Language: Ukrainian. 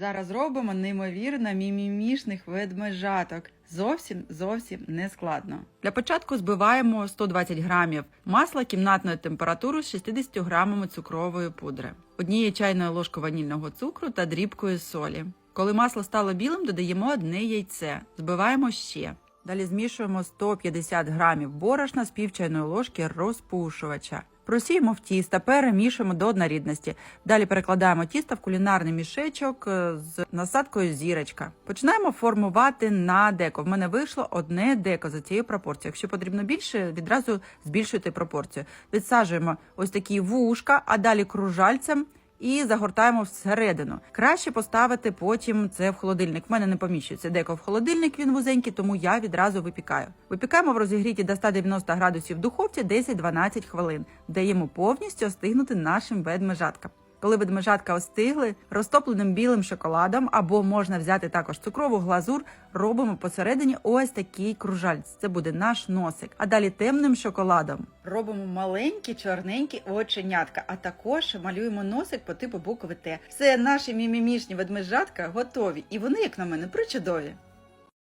Зараз робимо неймовірно мімімішних ведмежаток. Зовсім зовсім не складно. Для початку збиваємо 120 грамів масла кімнатної температури з 60 грамами цукрової пудри, однією чайною ложкою ванільного цукру та дрібкою солі. Коли масло стало білим, додаємо одне яйце, збиваємо ще. Далі змішуємо 150 грамів борошна з пів чайної ложки розпушувача. Просіємо в тісто, перемішуємо до однорідності. Далі перекладаємо тісто в кулінарний мішечок е, з насадкою зірочка. Починаємо формувати на деко. В мене вийшло одне деко за цією пропорцією. Якщо потрібно більше, відразу збільшуйте пропорцію. Відсаджуємо ось такі вушка, а далі кружальцем. І загортаємо всередину. Краще поставити потім це в холодильник. В мене не поміщується деко в холодильник, він вузенький, тому я відразу випікаю. Випікаємо в розігріті до 190 градусів духовці 10-12 хвилин. Даємо повністю остигнути нашим ведмежаткам. Коли ведмежатка остигли, розтопленим білим шоколадом або можна взяти також цукрову глазур, робимо посередині ось такий кружальць. Це буде наш носик. А далі темним шоколадом робимо маленькі чорненькі оченятка, а також малюємо носик по типу букви Т. Все наші мімімішні ведмежатка готові, і вони, як на мене, причудові.